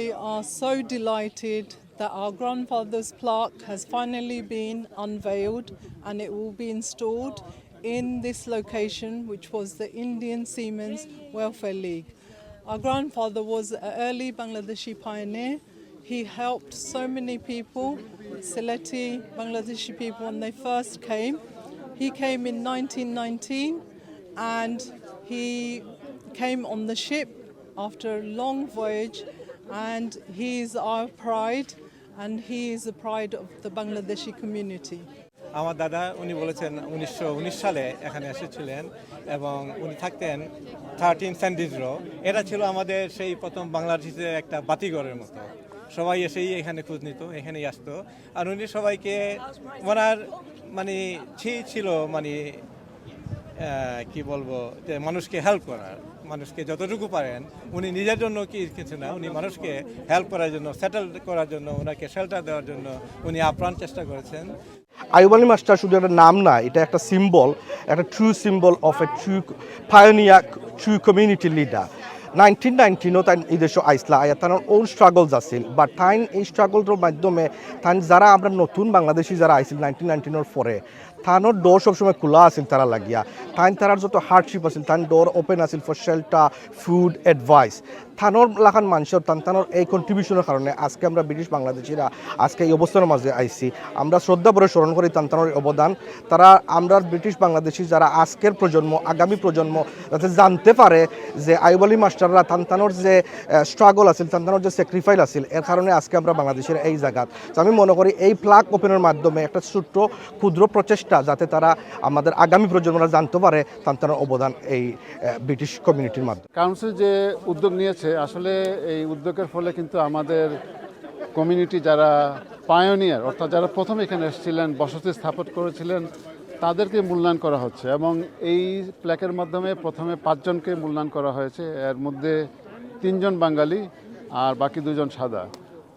We are so delighted that our grandfather's plaque has finally been unveiled and it will be installed in this location, which was the Indian Seamen's Welfare League. Our grandfather was an early Bangladeshi pioneer. He helped so many people, Sylheti Bangladeshi people, when they first came. He came in 1919 and he came on the ship after a long voyage and he is our pride, and he is the pride of the Bangladeshi community. আমার দাদা, উনি বলেছেন উনিশশো উনিশ সালে এখানে এসেছিলেন এবং উনি থাকতেন থার্টিন স্যান্ডিজ রো এটা ছিল আমাদের সেই প্রথম বাংলাদেশের একটা বাতিঘরের মতো। সবাই এসেই এখানে খোঁজ নিত, এখানেই আসতো। আর উনি সবাইকে ওনার মানে ছি ছিল মানে কি বলব, যে মানুষকে হেল্প করার, মানুষকে যতটুকু পারেন, উনি নিজের জন্য কি কিছু না, উনি মানুষকে হেল্প করার জন্য সেটেল করার জন্য ওনাকে শেল্টার দেওয়ার জন্য উনি আপ্রাণ চেষ্টা করেছেন। আইব আলী মাস্টার শুধু একটা নাম না, এটা একটা সিম্বল একটা true symbol of a true pioneer true community leader nineteen নাইনটিনও তাই এই দেশ আইসলা, আয়া তার ওন স্ট্রাগলস আছিল বাট তাইন এই স্ট্রাগলটার মাধ্যমে তাইন যারা আমরা নতুন বাংলাদেশি যারা আইছিল নাইনটিন নাইনটিনের পরে থানোর ডোর সবসময় খোলা আছিল তারা লাগিয়া। তাইন তারার যত হার্ডশিপ আছিল তাইন ডোর ওপেন আছিল ফর শেল্টার ফুড অ্যাডভাইস থানোর লাখান মানুষের তান তানোর এই কন্ট্রিবিউশনের কারণে আজকে আমরা ব্রিটিশ বাংলাদেশিরা আজকে এই অবস্থানের মাঝে আইছি আমরা শ্রদ্ধা ভরে স্মরণ করি তান তানোর অবদান। তারা, আমরা ব্রিটিশ বাংলাদেশি যারা আজকের প্রজন্ম, আগামী প্রজন্ম যাতে জানতে পারে যে আইব আলী মাস্টাররা তান্তানোর যে স্ট্রাগল আছিল তান্তানোর যে স্যাক্রিফাইস আছিল, এর কারণে আজকে আমরা বাংলাদেশের এই জায়গাত তো আমি মনে করি এই প্লাগ ওপেনের মাধ্যমে একটা ছোট্ট, ক্ষুদ্র প্রচেষ্টা যাতে তারা আমাদের আগামী প্রজন্মরা জানতে পারে তান্তানোর অবদান এই ব্রিটিশ কমিউনিটির মাধ্যমে। কাউন্সিল যে উদ্যোগ নিয়েছে, আসলে এই উদ্যোগের ফলে কিন্তু আমাদের কমিউনিটি যারা পায়োনিয়ার অর্থাৎ যারা প্রথম এখানে এসেছিলেন, বসতি স্থাপন করেছিলেন, তাদেরকে মূল্যায়ন করা হচ্ছে এবং এই প্ল্যাকের মাধ্যমে প্রথমে পাঁচজনকে মূল্যায়ন করা হয়েছে। এর মধ্যে তিনজন বাঙালি আর বাকি দুজন সাদা।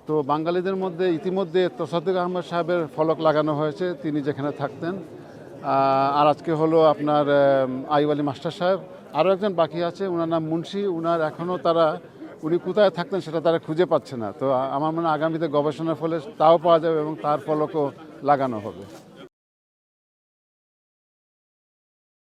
তো বাঙালিদের মধ্যে ইতিমধ্যে তসাদুক আহমদ সাহেবের ফলক লাগানো হয়েছে, তিনি যেখানে থাকতেন। আর আজকে হলো আপনার আইব আলী মাস্টার সাহেব। আরও একজন বাকি আছে ওনার নাম মুন্সি। ওনার এখনও তারা, উনি কোথায় থাকতেন সেটা তারা খুঁজে পাচ্ছে না। তো আমার মনে হয় আগামীতে গবেষণার ফলে তাও পাওয়া যাবে এবং তার ফলকও লাগানো হবে।